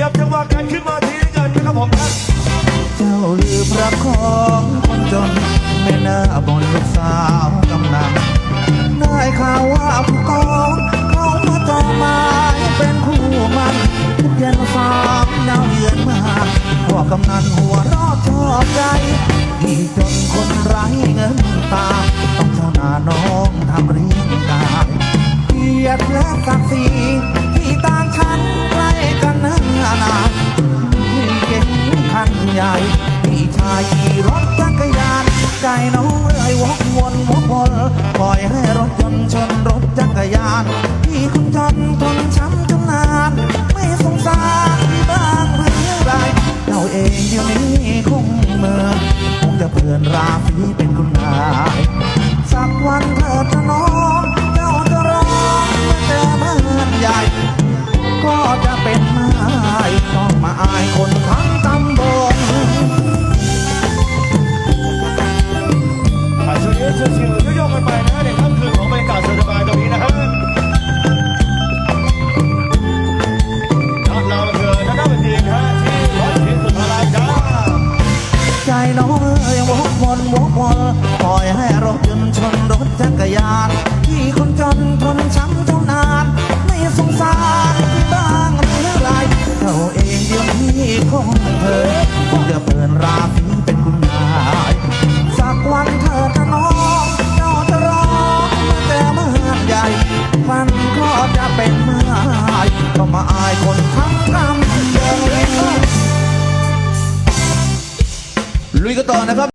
ยับจังหวะการขึ้นมาทีเงินนะครับผมท่านเจ้าลือมระกของคนจนไม่น่าบ่นลูกสาวกำนันได้ข่าวว่าผู้กองเขามาต่อมาเป็นคู่มันทุกเย็นฟามนาวเยือนมาพ่อกำนันหัวรอบชอบใจที่จนคนไร้เงินตาต้องเจ้าหน้าน้องทำเรื่องได้เกียรติและศักดิ์ศรี ใหญ่พี่ชายขี่รถจักรยานใจน้องเอ่ยวกวนวกวนปล่อยให้รถยนต์ชนรถจักรยาน พี่คุณจนทนช้ำจนนาน ไม่สงสารพี่บ้างหรือไรเราเองเดี๋ยวนี้คงเมื่อคงจะเพื่อนราฟีเป็นคุณนายสักวันเธอจะน้อง ช่วงนี้ชิวๆโยกกันไปนะฮะในค่ำคืนของบรรยากาศสบายตรงนี้นะฮะครับเราเกิดด้านหน้าเวทีนะฮะที่วัดศรีสุภารามจ้าใจน้องเอ้ยวกวนวกวนปล่อยให้รถยนต์ชนรถจักรยานที่ ลุยกันต่อนะครับ